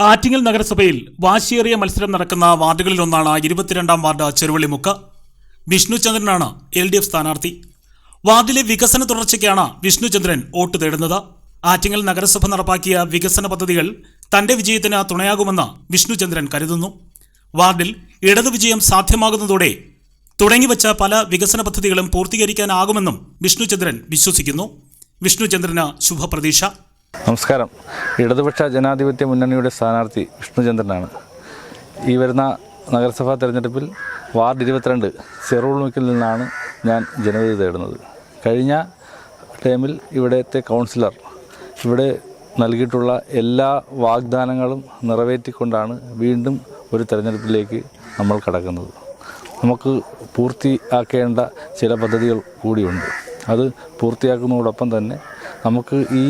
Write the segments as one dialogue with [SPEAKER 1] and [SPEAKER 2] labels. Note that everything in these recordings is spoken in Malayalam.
[SPEAKER 1] ആറ്റിങ്ങൽ നഗരസഭയിൽ വാശിയേറിയ മത്സരം നടക്കുന്ന വാർഡുകളിലൊന്നാണ് ഇരുപത്തിരണ്ടാം വാർഡ് ചെറുവള്ളിമുക്ക്. വിഷ്ണുചന്ദ്രനാണ് എൽ ഡി എഫ് സ്ഥാനാർത്ഥി. വാർഡിലെ വികസന തുടർച്ചയ്ക്കാണ് വിഷ്ണുചന്ദ്രൻ വോട്ട് തേടുന്നത്. ആറ്റിങ്ങൽ നഗരസഭ നടപ്പാക്കിയ വികസന പദ്ധതികൾ തന്റെ വിജയത്തിന് തുണയാകുമെന്ന് വിഷ്ണുചന്ദ്രൻ കരുതുന്നു. വാർഡിൽ ഇടതു വിജയം സാധ്യമാകുന്നതോടെ തുടങ്ങിവച്ച പല വികസന പദ്ധതികളും പൂർത്തീകരിക്കാനാകുമെന്നും വിഷ്ണുചന്ദ്രൻ വിശ്വസിക്കുന്നു. വിഷ്ണുചന്ദ്രന് ശുഭപ്രതീക്ഷ.
[SPEAKER 2] നമസ്കാരം. ഇടതുപക്ഷ ജനാധിപത്യ മുന്നണിയുടെ സ്ഥാനാർത്ഥി വിഷ്ണുചന്ദ്രനാണ്. ഈ വരുന്ന നഗരസഭാ തെരഞ്ഞെടുപ്പിൽ വാർഡ് ഇരുപത്തിരണ്ട് ചെറുമുക്കിൽ നിന്നാണ് ഞാൻ ജനവിധി തേടുന്നത്. കഴിഞ്ഞ ടൈമിൽ ഇവിടത്തെ കൗൺസിലർ ഇവിടെ നൽകിയിട്ടുള്ള എല്ലാ വാഗ്ദാനങ്ങളും നിറവേറ്റിക്കൊണ്ടാണ് വീണ്ടും ഒരു തെരഞ്ഞെടുപ്പിലേക്ക് നമ്മൾ കടക്കുന്നത്. നമുക്ക് പൂർത്തിയാക്കേണ്ട ചില പദ്ധതികൾ കൂടിയുണ്ട്. അത് പൂർത്തിയാക്കുന്നതോടൊപ്പം തന്നെ നമുക്ക് ഈ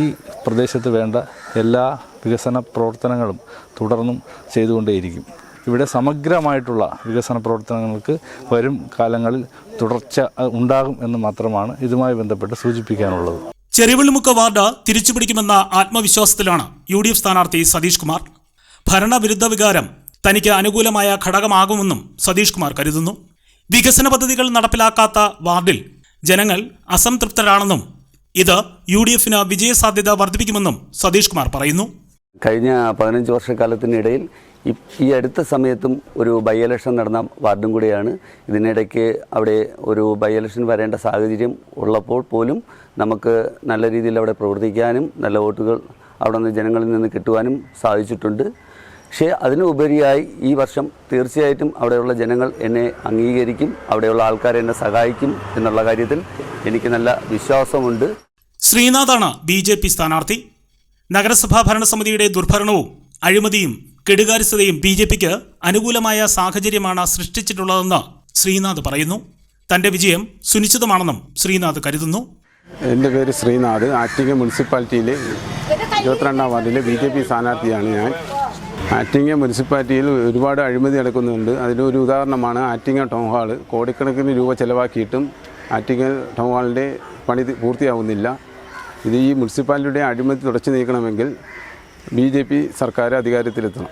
[SPEAKER 2] പ്രദേശത്ത് വേണ്ട എല്ലാ വികസന പ്രവർത്തനങ്ങളും തുടർന്നും ചെയ്തുകൊണ്ടേയിരിക്കും. ഇവിടെ സമഗ്രമായിട്ടുള്ള വികസന പ്രവർത്തനങ്ങൾക്ക് വരും കാലങ്ങളിൽ തുടർച്ച ഉണ്ടാകും എന്ന് മാത്രമാണ് ഇതുമായി ബന്ധപ്പെട്ട് സൂചിപ്പിക്കാനുള്ളത്.
[SPEAKER 1] ചെറിവള്ളിമുക്ക് വാർഡ് തിരിച്ചുപിടിക്കുമെന്ന ആത്മവിശ്വാസത്തിലാണ് യു ഡി എഫ് സ്ഥാനാർത്ഥി സതീഷ് കുമാർ. ഭരണവിരുദ്ധ വികാരം തനിക്ക് അനുകൂലമായ ഘടകമാകുമെന്നും സതീഷ് കുമാർ കരുതുന്നു. വികസന പദ്ധതികൾ നടപ്പിലാക്കാത്ത വാർഡിൽ ജനങ്ങൾ അസംതൃപ്തരാണെന്നും ഇത് യു ഡി എഫിന് വിജയസാധ്യത വർദ്ധിപ്പിക്കുമെന്നും സതീഷ് കുമാർ പറയുന്നു.
[SPEAKER 3] കഴിഞ്ഞ പതിനഞ്ച് വർഷക്കാലത്തിനിടയിൽ ഈ- അടുത്ത സമയത്തും ഒരു ബൈ ഇലക്ഷൻ നടന്ന വാർഡും കൂടിയാണ്. ഇതിനിടയ്ക്ക് അവിടെ ഒരു ബൈ ഇലക്ഷൻ വരേണ്ട സാഹചര്യം ഉള്ളപ്പോൾ പോലും നമുക്ക് നല്ല രീതിയിൽ അവിടെ പ്രവർത്തിക്കാനും നല്ല വോട്ടുകൾ അവിടെ നിന്ന് ജനങ്ങളിൽ നിന്ന് കിട്ടുവാനും സാധിച്ചിട്ടുണ്ട്. പക്ഷേ അതിനുപരിയായി ഈ വർഷം തീർച്ചയായിട്ടും അവിടെയുള്ള ജനങ്ങൾ എന്നെ അംഗീകരിക്കും അവിടെയുള്ള ആൾക്കാർ എന്നെ സഹായിക്കും എന്നുള്ള കാര്യത്തിൽ എനിക്ക് നല്ല വിശ്വാസമുണ്ട്.
[SPEAKER 1] ശ്രീനാഥാണ് ബി ജെ പി സ്ഥാനാർത്ഥി. നഗരസഭാ ഭരണസമിതിയുടെ ദുർഭരണവും അഴിമതിയും കെടുകാര്യസ്ഥതയും ബി ജെ പിക്ക് അനുകൂലമായ സാഹചര്യമാണ് സൃഷ്ടിച്ചിട്ടുള്ളതെന്ന് ശ്രീനാഥ് പറയുന്നു. തന്റെ വിജയം സുനിശ്ചിതമാണെന്നും ശ്രീനാഥ് കരുതുന്നു.
[SPEAKER 4] എന്റെ പേര് ശ്രീനാഥ്. ആറ്റിങ്ങ മുനിസിപ്പാലിറ്റിയിലെ ഇരുപത്തിരണ്ടാം വാർഡിലെ ബി ജെ പി സ്ഥാനാർത്ഥിയാണ് ഞാൻ. ആറ്റിങ്ങ മുനിസിപ്പാലിറ്റിയിൽ ഒരുപാട് അഴിമതി നടക്കുന്നുണ്ട്. അതിനൊരു ഉദാഹരണമാണ് ആറ്റിങ്ങ ടൗൺ ഹാൾ കോടിക്കണക്കിന് രൂപ ചിലവാക്കിയിട്ടും ആറ്റിങ്ങ ടൗൺ ഹാളിന്റെ പണി പൂർത്തിയാവുന്നില്ല. ഇത് ഈ മുനിസിപ്പാലിറ്റിയുടെ അഴിമതി തുടച്ചു നീക്കണമെങ്കിൽ ബി ജെ പി സർക്കാർ അധികാരത്തിലെത്തണം.